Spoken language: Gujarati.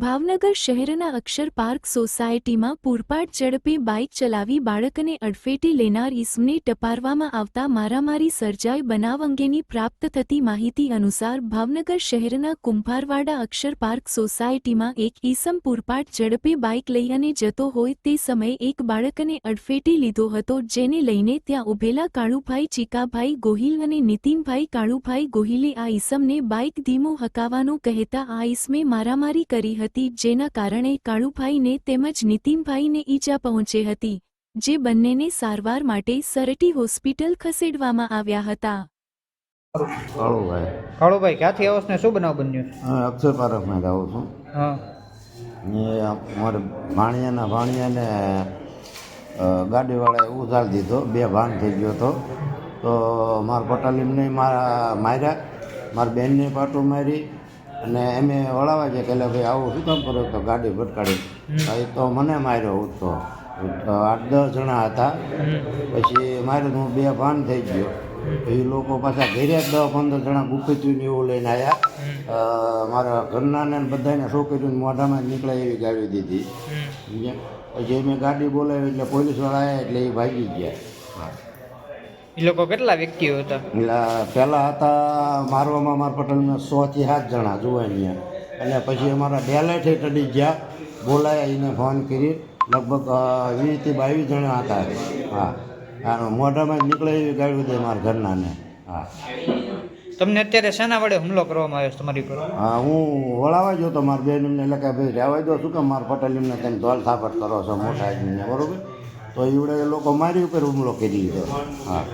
ભાવનગર શહેરના અક્ષર પાર્ક સોસાયટીમાં પૂરપાટ ઝડપે બાઇક ચલાવી બાળકને અડફેટે લેનાર ઈસમને ટપારવામાં આવતા મારામારી સર્જાઈ બનાવ અંગેની પ્રાપ્ત થતી માહિતી અનુસાર ભાવનગર શહેરના કુંભારવાડા અક્ષર પાર્ક સોસાયટીમાં એક ઈસમ પૂરપાટ ઝડપે બાઇક લઈ અને જતો હોય તે સમયે એક બાળકને અડફેટે લીધો હતો, જેને લઈને ત્યાં ઉભેલા કાળુભાઈ ચીકાભાઈ ગોહિલ અને નીતિનભાઈ કાળુભાઈ ગોહિલે આ ઈસમને બાઇક ધીમો હકાવવાનું કહેતા આ ઈસમે મારામારી કરી હતી. જેના કારણે કાળુભાઈને તેમજ નીતિનભાઈને ઈજા પહોંચી હતી જે બંનેને સારવાર માટે સરટી હોસ્પિટલ ખસેડવામાં આવ્યા હતા. કાળુભાઈ. કાળુભાઈ ક્યાંથી આવો છો ને? શું બનાવ બન્યું હું અક્ષય પાર્કમાં જ આવું છું. હા. ને અમારે ભાણિયાના ભાણિયાને ગાડીવાળાએ ઉધાર દીધો બે ભાન થઈ ગયો હતો. તો મારા પટાલીમને મારા માર્યા. મારા બેનને પાટો મારી. અને એમ વળાવા છે કે ભાઈ આવું શું કામ કરો તો ગાડી ભટકાડી. ભાઈ તો મને માર્યો હું તો આઠ દસ જણા હતા. પછી મારે હું બે ભાન થઈ ગયો. એ લોકો પાછા ઘરે દસ પંદર જણા ગુપ્પીતું એવું લઈને આવ્યા મારા ઘરનાને ને બધાને છોકરીઓને મોઢામાં જ નીકળે એવી ગાડી દીધી. પછી મેં ગાડી બોલાવી એટલે પોલીસવાળા આવ્યા એટલે એ ભાગી ગયા. એ લોકો કેટલા વ્યક્તિઓ હતા? એટલે પહેલાં હતા મારવામાં મારા પટેલના સોથી સાત જણા જુવાનિયા અને પછી અમારા ડેલાઈટે ચડી ગયા. બોલાયા એને ફોન કરી. લગભગ વીસથી બાવીસ જણા હતા. હા. હા મોઢામાં નીકળે એવી ગાડી હતી મારા ઘરનાને હા. તમને અત્યારે શેના વડે હુમલો કરવામાં આવ્યો છે તમારી પર? હા હું વળાવા જો તો મારા બેન એમને એટલે કે ભાઈ રહેવા દો શું કે મારા પટેલ એમને તમે ધોલ થાપટ કરો છો મોટા આદમીને બરોબર? તો એવડે એ લોકો મારી ઉપર હુમલો કરી દીધો. હા.